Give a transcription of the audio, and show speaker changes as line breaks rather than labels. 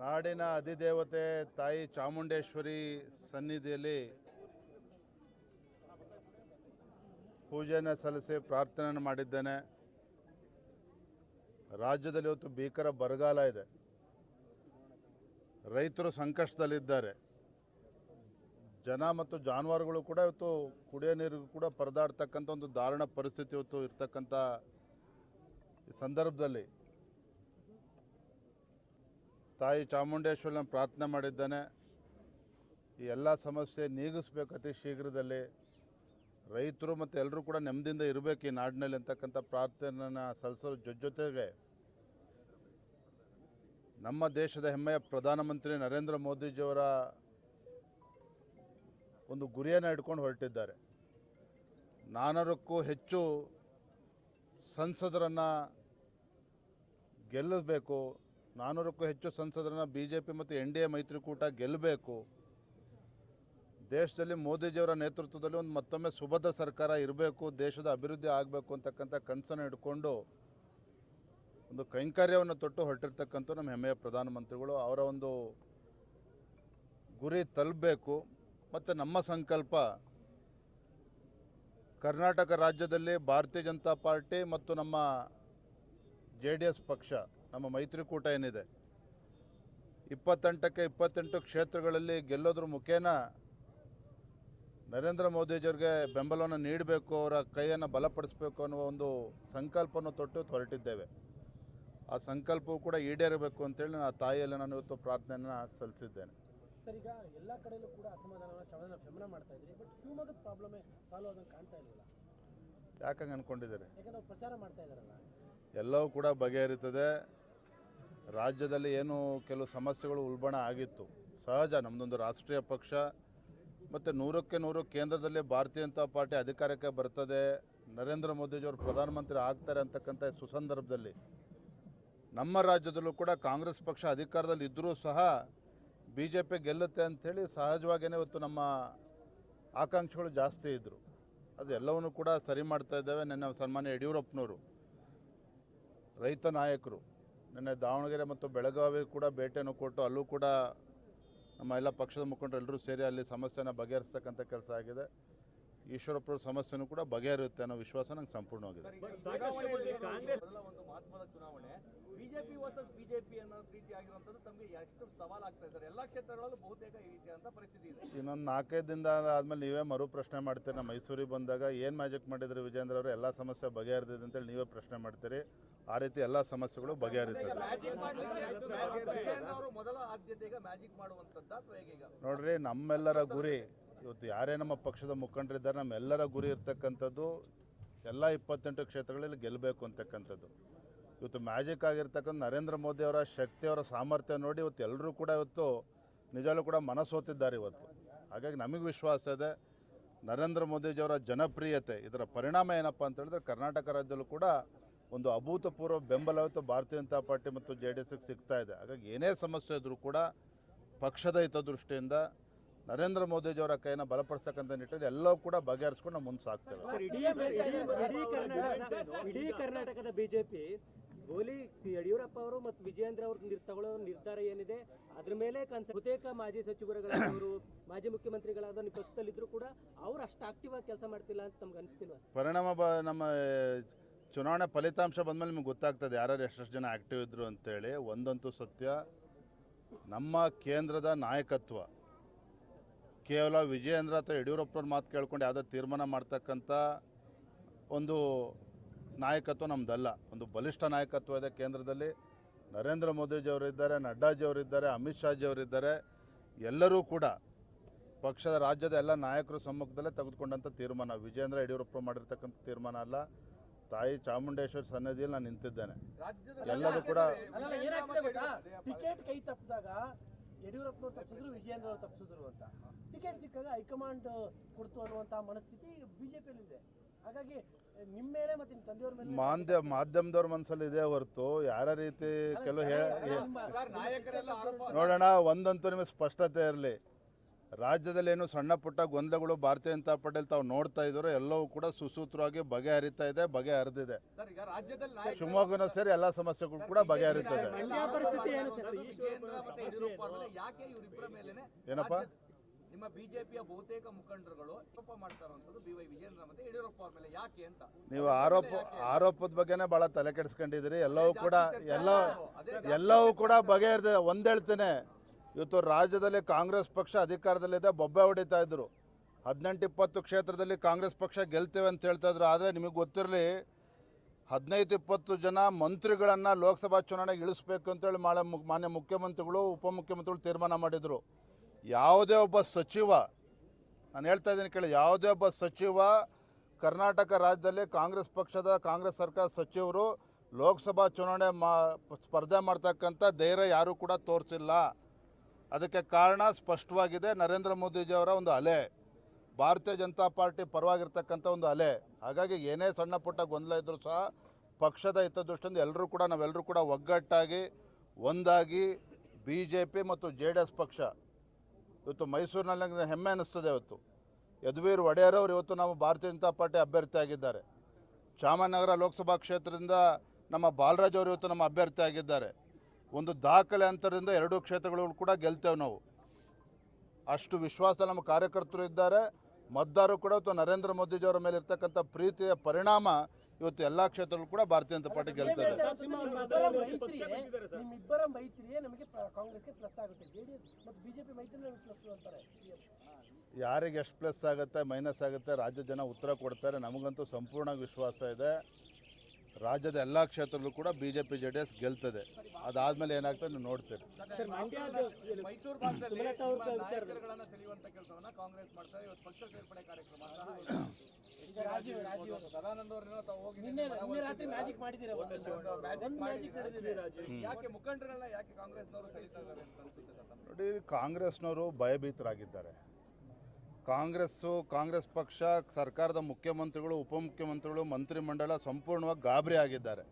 ನಾಡಿನ ಅಧಿದೇವತೆ ತಾಯಿ ಚಾಮುಂಡೇಶ್ವರಿ ಸನ್ನಿಧಿಯಲ್ಲಿ ಪೂಜೆಯನ್ನು ಸಲ್ಲಿಸಿ ಪ್ರಾರ್ಥನೆಯನ್ನು ಮಾಡಿದ್ದೇನೆ. ರಾಜ್ಯದಲ್ಲಿ ಇವತ್ತು ಭೀಕರ ಬರಗಾಲ ಇದೆ. ರೈತರು ಸಂಕಷ್ಟದಲ್ಲಿದ್ದಾರೆ. ಜನ ಮತ್ತು ಜಾನುವಾರುಗಳು ಕೂಡ ಇವತ್ತು ಕುಡಿಯೋ ನೀರಿಗೂ ಕೂಡ ಪರದಾಡ್ತಕ್ಕಂಥ ಒಂದು ದಾರುಣ ಪರಿಸ್ಥಿತಿ ಇವತ್ತು ಇರ್ತಕ್ಕಂಥ ಸಂದರ್ಭದಲ್ಲಿ. ತಾಯಿ ಚಾಮುಂಡೇಶ್ವರನ ಪ್ರಾರ್ಥನೆ ಮಾಡಿದ್ದಾನೆ. ಈ ಎಲ್ಲ ಸಮಸ್ಯೆ ನೀಗಿಸ್ಬೇಕು ಅತಿ ಶೀಘ್ರದಲ್ಲಿ. ರೈತರು ಮತ್ತು ಎಲ್ಲರೂ ಕೂಡ ನೆಮ್ಮದಿಯಿಂದ ಇರಬೇಕು ಈ ನಾಡಿನಲ್ಲಿ ಅಂತಕ್ಕಂಥ ಪ್ರಾರ್ಥನೆಯನ್ನು ಜೊ, ಜೊತೆಗೆ ನಮ್ಮ ದೇಶದ ಹೆಮ್ಮೆಯ ಪ್ರಧಾನಮಂತ್ರಿ ನರೇಂದ್ರ ಮೋದಿಜಿಯವರ ಒಂದು ಗುರಿಯನ್ನು ಇಟ್ಕೊಂಡು ಹೊರಟಿದ್ದಾರೆ. ನಾನೂರಕ್ಕೂ ಹೆಚ್ಚು ಸಂಸದರನ್ನು ಗೆಲ್ಲಬೇಕು ನಾನ್ನೂರಕ್ಕೂ ಹೆಚ್ಚು ಸಂಸದರನ್ನು ಬಿ ಜೆ ಪಿ ಮತ್ತು ಎನ್ ಡಿ ಎ ಮೈತ್ರಿಕೂಟ ಗೆಲ್ಲಬೇಕು ದೇಶದಲ್ಲಿ ಮೋದಿಜಿಯವರ ನೇತೃತ್ವದಲ್ಲಿ ಒಂದು ಮತ್ತೊಮ್ಮೆ ಸುಭದ್ರ ಸರ್ಕಾರ ಇರಬೇಕು, ದೇಶದ ಅಭಿವೃದ್ಧಿ ಆಗಬೇಕು ಅಂತಕ್ಕಂಥ ಕನಸನ್ನು ಇಟ್ಕೊಂಡು ಒಂದು ಕೈಂಕರ್ಯವನ್ನು ತೊಟ್ಟು ಹೊರಟಿರ್ತಕ್ಕಂಥ ನಮ್ಮ ಹೆಮ್ಮೆಯ ಪ್ರಧಾನಮಂತ್ರಿಗಳು. ಅವರ ಒಂದು ಗುರಿ ತಲುಪಬೇಕು. ಮತ್ತು ನಮ್ಮ ಸಂಕಲ್ಪ ಕರ್ನಾಟಕ ರಾಜ್ಯದಲ್ಲಿ ಭಾರತೀಯ ಜನತಾ ಪಾರ್ಟಿ ಮತ್ತು ನಮ್ಮ ಜೆ ಡಿ ಎಸ್ ಪಕ್ಷ ನಮ್ಮ ಮೈತ್ರಿಕೂಟ ಏನಿದೆ? ಇಪ್ಪತ್ತೆಂಟಕ್ಕೆ ಇಪ್ಪತ್ತೆಂಟು ಕ್ಷೇತ್ರಗಳಲ್ಲಿ ಗೆಲ್ಲೋದ್ರ ಮುಖೇನ ನರೇಂದ್ರ ಮೋದಿಜಿಯವ್ರಿಗೆ ಬೆಂಬಲವನ್ನು ನೀಡಬೇಕು ಅವರ ಕೈಯನ್ನು ಬಲಪಡಿಸಬೇಕು ಅನ್ನುವ ಒಂದು ಸಂಕಲ್ಪವನ್ನು ತೊಟ್ಟು ಹೊರಟಿದ್ದೇವೆ. ಆ ಸಂಕಲ್ಪವು ಕೂಡ ಈಡೇರಬೇಕು ಅಂತೇಳಿ ನಾನು ಆ ತಾಯಿಯಲ್ಲಿ ನಾನು ಇವತ್ತು ಪ್ರಾರ್ಥನೆಯನ್ನು ಸಲ್ಲಿಸಿದ್ದೇನೆ.
ಸರ್ ಈಗ ಎಲ್ಲ ಕಡೆಯಲ್ಲೂ ಕೂಡ ಅಸಮಾಧಾನ ಮಾಡ್ತಾ ಇದ್ರಿ ಬಟ್ ಶಿವಮೊಗ್ಗದ ಪ್ರಾಬ್ಲಮೇ ಸಾಲ್ವ್ ಆದಂಗೆ ಕಾಣ್ತಾ ಇಲ್ಲ
ಯಾಕಂಗೆ ಅನ್ಕೊಂಡಿದ್ದಾರೆ?
ಯಾಕಂದ್ರೆ ಪ್ರಚಾರ ಮಾಡ್ತಾ
ಎಲ್ಲವೂ ಕೂಡ ಬಗೆಹರಿತದೆ. ರಾಜ್ಯದಲ್ಲಿ ಏನು ಕೆಲವು ಸಮಸ್ಯೆಗಳು ಉಲ್ಬಣ ಆಗಿತ್ತು. ಸಹಜ ನಮ್ಮದೊಂದು ರಾಷ್ಟ್ರೀಯ ಪಕ್ಷ. ಮತ್ತು ನೂರಕ್ಕೆ ನೂರು ಕೇಂದ್ರದಲ್ಲಿ ಭಾರತೀಯ ಜನತಾ ಪಾರ್ಟಿ ಅಧಿಕಾರಕ್ಕೆ ಬರ್ತದೆ. ನರೇಂದ್ರ ಮೋದಿಜಿಯವರು ಪ್ರಧಾನಮಂತ್ರಿ ಆಗ್ತಾರೆ ಅಂತಕ್ಕಂಥ ಸುಸಂದರ್ಭದಲ್ಲಿ. ನಮ್ಮ ರಾಜ್ಯದಲ್ಲೂ ಕೂಡ ಕಾಂಗ್ರೆಸ್ ಪಕ್ಷ ಅಧಿಕಾರದಲ್ಲಿ ಇದ್ದರೂ ಸಹ ಬಿ ಜೆ ಪಿ ಗೆಲ್ಲುತ್ತೆ ಅಂಥೇಳಿ ಸಹಜವಾಗಿಯೇ ಇವತ್ತು ನಮ್ಮ ಆಕಾಂಕ್ಷೆಗಳು ಜಾಸ್ತಿ ಇದ್ದರು ಅದು ಕೂಡ ಸರಿ ಮಾಡ್ತಾ ಇದ್ದೇವೆ. ನಿನ್ನೆ ಸನ್ಮಾನ್ಯ ಯಡಿಯೂರಪ್ಪನವರು. ರೈತ ನಾಯಕರು, ನಿನ್ನೆ ದಾವಣಗೆರೆ ಮತ್ತು ಬೆಳಗಾವಿ ಕೂಡ ಭೇಟಿಯನ್ನು ಕೊಟ್ಟು ಅಲ್ಲೂ ಕೂಡ ನಮ್ಮ ಎಲ್ಲ ಪಕ್ಷದ ಮುಖಂಡರು ಎಲ್ಲರೂ ಸೇರಿ ಅಲ್ಲಿ ಸಮಸ್ಯೆನ ಬಗೆಹರಿಸ್ತಕ್ಕಂಥ ಕೆಲಸ ಆಗಿದೆ. ಈಶ್ವರಪ್ಪರ ಸಮಸ್ಯೆನೂ ಕೂಡ ಬಗೆಹರಿಯುತ್ತೆ ಅನ್ನೋ ವಿಶ್ವಾಸ ನಂಗೆ ಸಂಪೂರ್ಣವಾಗಿದೆ.
ಸಾಕಷ್ಟು ಮಂದಿ ಕಾಂಗ್ರೆಸ್
ಒಂದು ಮಹತ್ವದ ಚುನಾವಣೆ ಬಿಜೆಪಿ ವರ್ಸಸ್ ಬಿಜೆಪಿ ಅನ್ನೋ ರೀತಿ ಆಗಿರುವಂತದ್ದು ತಮಗೆ ಎಷ್ಟು ಸವಾಲಾಗ್ತಾ ಇದ್ದಾರೆ. ಎಲ್ಲಾ ಕ್ಷೇತ್ರಗಳಲ್ಲೂ ಬಹುತೇಕ ಈ ಪರಿಸ್ಥಿತಿ ಇದೆ.
ಇನ್ನೊಂದು ನಾಲ್ಕೈದು ದಿನ ಆದ್ಮೇಲೆ ನೀವೇ ಮರು ಪ್ರಶ್ನೆ ಮಾಡ್ತೀರಿ. ನಮ್ಮ ಮೈಸೂರಿಗೆ ಬಂದಾಗ ಏನು ಮ್ಯಾಜಿಕ್ ಮಾಡಿದ್ರು ವಿಜೇಂದ್ರ ಅವರು? ಎಲ್ಲ ಸಮಸ್ಯೆ ಬಗೆಹರಿದಿದೆ ಅಂತೇಳಿ ನೀವೇ ಪ್ರಶ್ನೆ ಮಾಡ್ತೀರಿ. ಆ ರೀತಿ ಎಲ್ಲ ಸಮಸ್ಯೆಗಳು ಬಗೆಹರಿತದೆ ನೋಡ್ರಿ ನಮ್ಮೆಲ್ಲರ ಗುರಿ ಇವತ್ತು ಯಾರೇ ನಮ್ಮ ಪಕ್ಷದ ಮುಖಂಡರಿದ್ದಾರೆ, ನಮ್ಮೆಲ್ಲರ ಗುರಿ ಇರ್ತಕ್ಕಂಥದ್ದು ಎಲ್ಲ ಇಪ್ಪತ್ತೆಂಟು ಕ್ಷೇತ್ರಗಳಲ್ಲಿ ಗೆಲ್ಲಬೇಕು ಅಂತಕ್ಕಂಥದ್ದು. ಇವತ್ತು ಮ್ಯಾಜಿಕ್ ಆಗಿರ್ತಕ್ಕಂಥ ನರೇಂದ್ರ ಮೋದಿ ಅವರ ಶಕ್ತಿ, ಅವರ ಸಾಮರ್ಥ್ಯ ನೋಡಿ ಇವತ್ತು ಎಲ್ಲರೂ ಕೂಡ ಇವತ್ತು ನಿಜವೂ ಕೂಡ ಮನಸ್ಸೋತಿದ್ದಾರೆ ಇವತ್ತು. ಹಾಗಾಗಿ ನಮಗೆ ವಿಶ್ವಾಸ ಇದೆ. ನರೇಂದ್ರ ಮೋದಿಜಿಯವರ ಜನಪ್ರಿಯತೆ, ಇದರ ಪರಿಣಾಮ ಏನಪ್ಪ ಅಂತ ಹೇಳಿದ್ರೆ ಕರ್ನಾಟಕ ರಾಜ್ಯದಲ್ಲೂ ಕೂಡ ಒಂದು ಅಭೂತಪೂರ್ವ ಬೆಂಬಲ ಇವತ್ತು ಭಾರತೀಯ ಜನತಾ ಪಾರ್ಟಿ ಮತ್ತು ಜೆ ಡಿ ಎಸ್ಗೆ ಸಿಗ್ತಾ ಇದೆ. ಹಾಗಾಗಿ ಏನೇ ಸಮಸ್ಯೆ ಇದ್ದರೂ ಕೂಡ ಪಕ್ಷದ ಹಿತದೃಷ್ಟಿಯಿಂದ ನರೇಂದ್ರ ಮೋದಿಜಿಯವರ ಕೈನ ಬಲಪಡಿಸ್ತಕ್ಕಂಥ ನಿಟ್ಟಿನಲ್ಲಿ ಎಲ್ಲವೂ ಕೂಡ ಬಗೆಹರಿಸ್ಕೊಂಡು ನಾವು ಮುಂದೆ ಸಾಕ್ತೇವೆ.
ಇಡೀ ಇಡೀ ಇಡೀ ಇಡೀ ಕರ್ನಾಟಕದ ಬಿಜೆಪಿ ಗೋಲಿ ಸಿ- ಯಡಿಯೂರಪ್ಪ ಅವರು ಮತ್ತು ವಿಜಯೇಂದ್ರ ಅವರು ನಿರ್ ತಗೊಳ್ಳೋ ನಿರ್ಧಾರ ಏನಿದೆ ಅದ್ರ ಮೇಲೆ ಕನ್ಸ ಬಹುತೇಕ ಮಾಜಿ ಸಚಿವರುಗಳಾದವರು ಮಾಜಿ ಮುಖ್ಯಮಂತ್ರಿಗಳಾದ ನಿಮ್ಮ ಪಕ್ಷದಲ್ಲಿದ್ರು ಕೂಡ ಅವ್ರು ಅಷ್ಟು ಆಕ್ಟಿವ್ ಆಗಿ ಕೆಲಸ ಮಾಡ್ತಿಲ್ಲ ಅಂತ ನಮ್ಗೆ ಅನಿಸ್ತಿಲ್ಲ
ಪರಿಣಾಮ ಬ ನಮ್ಮ ಚುನಾವಣಾ ಫಲಿತಾಂಶ ಬಂದಮೇಲೆ ನಿಮ್ಗೆ ಗೊತ್ತಾಗ್ತದೆ ಯಾರು ಎಷ್ಟೆಷ್ಟು ಜನ ಆ್ಯಕ್ಟಿವ್ ಇದ್ದರು ಅಂತೇಳಿ. ಒಂದಂತೂ ಸತ್ಯ ನಮ್ಮ ಕೇಂದ್ರದ ನಾಯಕತ್ವ. ಕೇವಲ ವಿಜಯೇಂದ್ರ ಅಥವಾ ಯಡಿಯೂರಪ್ಪನ ಮಾತು ಕೇಳ್ಕೊಂಡು ಯಾವುದೋ ತೀರ್ಮಾನ ಮಾಡ್ತಕ್ಕಂಥ ಒಂದು ನಾಯಕತ್ವ ನಮ್ಮದಲ್ಲ ಒಂದು ಬಲಿಷ್ಠ ನಾಯಕತ್ವ ಇದೆ ಕೇಂದ್ರದಲ್ಲಿ. ನರೇಂದ್ರ ಮೋದಿಜಿಯವರಿದ್ದಾರೆ ನಡ್ಡಾಜಿಯವರಿದ್ದಾರೆ ಅಮಿತ್ ಶಾಜಿಯವರಿದ್ದಾರೆ ಎಲ್ಲರೂ ಕೂಡ ಪಕ್ಷದ ರಾಜ್ಯದ ಎಲ್ಲ ನಾಯಕರ ಸಮ್ಮುಖದಲ್ಲೇ ತೆಗೆದುಕೊಂಡಂಥ ತೀರ್ಮಾನ. ವಿಜೇಂದ್ರ ಯಡಿಯೂರಪ್ಪ ಮಾಡಿರ್ತಕ್ಕಂಥ ತೀರ್ಮಾನ ಅಲ್ಲ. ತಾಯಿ ಚಾಮುಂಡೇಶ್ವರಿ ಸನ್ನಿಧಿಯಲ್ಲಿ ನಾನು ನಿಂತಿದ್ದೇನೆ.
ಎಲ್ಲರೂ
ಎಲ್ಲದೂ ಕೂಡ
ಯಡಿಯೂರಪ್ಪನವ್ರು ತಪ್ಪಿದ್ರು ವಿಜಯೇಂದ್ರ ಅವ್ರು ತಪ್ಪಿಸಿದ್ರು ಅಂತ. ಟಿಕೆಟ್ ಸಿಕ್ಕಾಗ ಹೈಕಮಾಂಡ್ ಕೊಡ್ತು ಅನ್ನುವಂಥ ಮನಸ್ಥಿತಿ ಬಿಜೆಪಿಯಲ್ಲಿ ಇದೆ ಹಾಗಾಗಿ ನಿಮ್ಮ ಮೇಲೆ ಮತ್ತೆ ನಿಮ್ಮ ತಂದೆಯವ್ರ ಮೇಲೆ
ಮಾಧ್ಯ ಮಾಧ್ಯಮದವ್ರ ಮನಸ್ಸಲ್ಲಿದೆ ಹೊರತು. ಯಾರ ರೀತಿ ಕೆಲವು ನೋಡೋಣ ಒಂದಂತೂ ನಿಮಗೆ ಸ್ಪಷ್ಟತೆ ಇರಲಿ. ರಾಜ್ಯದಲ್ಲಿ ಏನು ಸಣ್ಣ ಪುಟ್ಟ ಗೊಂದಲಗಳು ಭಾರತೀಯ ಜನತಾ ಪಟೇಲ್ ತಾವು ನೋಡ್ತಾ ಇದ್ರು ಎಲ್ಲವೂ ಕೂಡ ಸುಸೂತ್ರವಾಗಿ ಬಗೆಹರಿತಾ ಇದೆ ಬಗೆಹರಿದಿದೆ.
ಸರ್ ಈಗ ರಾಜ್ಯದಲ್ಲಿ ನಾಯಕರು-
ಶಿವಮೊಗ್ಗನ ಸೇರಿ ಎಲ್ಲ ಸಮಸ್ಯೆಗಳು ಕೂಡ ಬಗೆಹರಿತದೆ.
ಮಂಡ್ಯ ಪರಿಸ್ಥಿತಿ ಏನು ಸರ್?
ವಿಜೇಂದ್ರ ಮತ್ತೆ ಯಡಿಯೂರಪ್ಪ ಅವ್ರ ಯಾಕೆ ಇವರಿಬ್ಬರ ಮೇಲೆನೆ
ಏನಪ್ಪ?
ನಿಮ್ಮ ಬಿಜೆಪಿಯ ಬಹುತೇಕ ಮುಖಂಡರುಗಳು ಆರೋಪ ಮಾಡ್ತಾರಂತದ್ದು ಬಿ ವೈ ವಿಜೇಂದ್ರ ಮತ್ತೆ ಯಡಿಯೂರಪ್ಪ ಅವ್ರ ಮೇಲೆ. ಯಾಕೆ ಅಂತ?
ನೀವು ಆರೋಪ ಆರೋಪದ ಬಗ್ಗೆನೇ ಭಾಳ ತಲೆ ಕೆಡಿಸ್ಕೊಂಡಿದ್ದೀರಿ. ಎಲ್ಲವೂ ಕೂಡ ಎಲ್ಲ ಎಲ್ಲವೂ ಕೂಡ ಬಗೆಹರಿದೆ ಒಂದು ಹೇಳ್ತೇನೆ ಇವತ್ತು ರಾಜ್ಯದಲ್ಲಿ ಕಾಂಗ್ರೆಸ್ ಪಕ್ಷ ಅಧಿಕಾರದಲ್ಲಿದೆ, ಬೊಬ್ಬೆ ಹೊಡಿತಾ ಇದ್ರು. ಹದಿನೆಂಟು ಇಪ್ಪತ್ತು ಕ್ಷೇತ್ರದಲ್ಲಿ ಕಾಂಗ್ರೆಸ್ ಪಕ್ಷ ಗೆಲ್ತೇವೆ ಅಂತ ಹೇಳ್ತಾ ಇದ್ರು. ಆದರೆ ನಿಮಗೆ ಗೊತ್ತಿರಲಿ, ಹದಿನೈದು ಇಪ್ಪತ್ತು ಜನ ಮಂತ್ರಿಗಳನ್ನು ಲೋಕಸಭಾ ಚುನಾವಣೆಗೆ ಇಳಿಸ್ಬೇಕು ಅಂತೇಳಿ ಮಾಡ ಮಾನ್ಯ ಮುಖ್ಯಮಂತ್ರಿಗಳು, ಉಪಮುಖ್ಯಮಂತ್ರಿಗಳು ತೀರ್ಮಾನ ಮಾಡಿದರು. ಯಾವುದೇ ಒಬ್ಬ ಸಚಿವ, ನಾನು ಹೇಳ್ತಾ ಇದ್ದೀನಿ ಕೇಳಿ, ಯಾವುದೇ ಒಬ್ಬ ಸಚಿವ ಕರ್ನಾಟಕ ರಾಜ್ಯದಲ್ಲಿ ಕಾಂಗ್ರೆಸ್ ಪಕ್ಷದ ಕಾಂಗ್ರೆಸ್ ಸರ್ಕಾರ ಸಚಿವರು ಲೋಕಸಭಾ ಚುನಾವಣೆ ಮಾ, ಸ್ಪರ್ಧೆ ಮಾಡ್ತಕ್ಕಂಥ ಧೈರ್ಯ ಯಾರೂ ಕೂಡ ತೋರಿಸಿಲ್ಲ. ಅದಕ್ಕೆ ಕಾರಣ ಸ್ಪಷ್ಟವಾಗಿದೆ. ನರೇಂದ್ರ ಮೋದಿಜಿಯವರ ಒಂದು ಅಲೆ. ಭಾರತೀಯ ಜನತಾ ಪಾರ್ಟಿ ಪರವಾಗಿರ್ತಕ್ಕಂಥ ಒಂದು ಅಲೆ. ಹಾಗಾಗಿ ಏನೇ ಸಣ್ಣ ಪುಟ್ಟ ಗೊಂದಲ ಇದ್ದರೂ ಸಹ ಪಕ್ಷದ ಹಿತದೃಷ್ಟಿಯಿಂದ ಎಲ್ಲರೂ ಕೂಡ, ನಾವೆಲ್ಲರೂ ಕೂಡ ಒಗ್ಗಟ್ಟಾಗಿ, ಒಂದಾಗಿ ಬಿ ಜೆ ಪಿ ಮತ್ತು ಜೆ ಡಿ ಎಸ್ ಪಕ್ಷ ಇವತ್ತು ಮೈಸೂರಿನಲ್ಲಿ ನನಗೆ ಹೆಮ್ಮೆ ಅನ್ನಿಸ್ತದೆ ಇವತ್ತು ಯದುವೀರ್ ಒಡೆಯರ್ ಅವರು ಇವತ್ತು ನಾವು ಭಾರತೀಯ ಜನತಾ ಪಾರ್ಟಿ ಅಭ್ಯರ್ಥಿ ಆಗಿದ್ದಾರೆ. ಚಾಮರಾಜನಗರ ಲೋಕಸಭಾ ಕ್ಷೇತ್ರದಿಂದ ನಮ್ಮ ಬಾಲರಾಜ್ ಅವರು ಇವತ್ತು ನಮ್ಮ ಅಭ್ಯರ್ಥಿ ಆಗಿದ್ದಾರೆ. ಒಂದು ದಾಖಲೆ ಅಂತರದಿಂದ ಎರಡೂ ಕ್ಷೇತ್ರಗಳು ಕೂಡ ಗೆಲ್ತೇವೆ ನಾವು. ಅಷ್ಟು ವಿಶ್ವಾಸ ನಮ್ಮ ಕಾರ್ಯಕರ್ತರು ಇದ್ದಾರೆ. ಮತದಾರರು ಕೂಡ ಅಥವಾ ನರೇಂದ್ರ ಮೋದಿಜಿಯವರ ಮೇಲೆ ಇರ್ತಕ್ಕಂಥ ಪ್ರೀತಿಯ ಪರಿಣಾಮ ಇವತ್ತು ಎಲ್ಲ ಕ್ಷೇತ್ರಗಳು ಕೂಡ ಭಾರತೀಯ ಜನತಾ ಪಾರ್ಟಿ ಗೆಲ್ತದೆ.
ನಿಮ್ಮಿಬ್ಬರ ಮೈತ್ರಿಯೇ? ನಮಗೆ ಪ್ರ- ಕಾಂಗ್ರೆಸ್ಗೆ ಪ್ಲಸ್ ಆಗುತ್ತೆ. ಜೆಡಿಎಸ್ ಮತ್ತು ಬಿಜೆಪಿ ಮೈತ್ರಿ ಪ್ಲಸ್ ಅಂತಾರೆ.
ಯಾರಿಗೆ ಎಷ್ಟು ಪ್ಲಸ್ ಆಗುತ್ತೆ ಮೈನಸ್ ಆಗುತ್ತೆ ರಾಜ್ಯ ಜನ ಉತ್ತರ ಕೊಡ್ತಾರೆ. ನಮಗಂತೂ ಸಂಪೂರ್ಣ ವಿಶ್ವಾಸ ಇದೆ. ರಾಜ್ಯದ ಎಲ್ಲ ಕ್ಷೇತ್ರದಲ್ಲೂ ಕೂಡ B J P J D S ಗೆಲ್ತದೆ. ಅದಾದ್ಮೇಲೆ ಏನಾಗ್ತದೆ ನೀವು ನೋಡ್ತೀರಿ? ನೋಡಿ ಕಾಂಗ್ರೆಸ್ನವರು ಭಯಭೀತರಾಗಿದ್ದಾರೆ. ಕಾಂಗ್ರೆಸ್ಸು ಕಾಂಗ್ರೆಸ್ ಪಕ್ಷ ಸರ್ಕಾರದ ಮುಖ್ಯಮಂತ್ರಿಗಳು ಉಪಮುಖ್ಯಮಂತ್ರಿಗಳು ಮಂತ್ರಿಮಂಡಲ ಸಂಪೂರ್ಣವಾಗಿ ಗಾಬರಿ ಆಗಿದ್ದಾರೆ.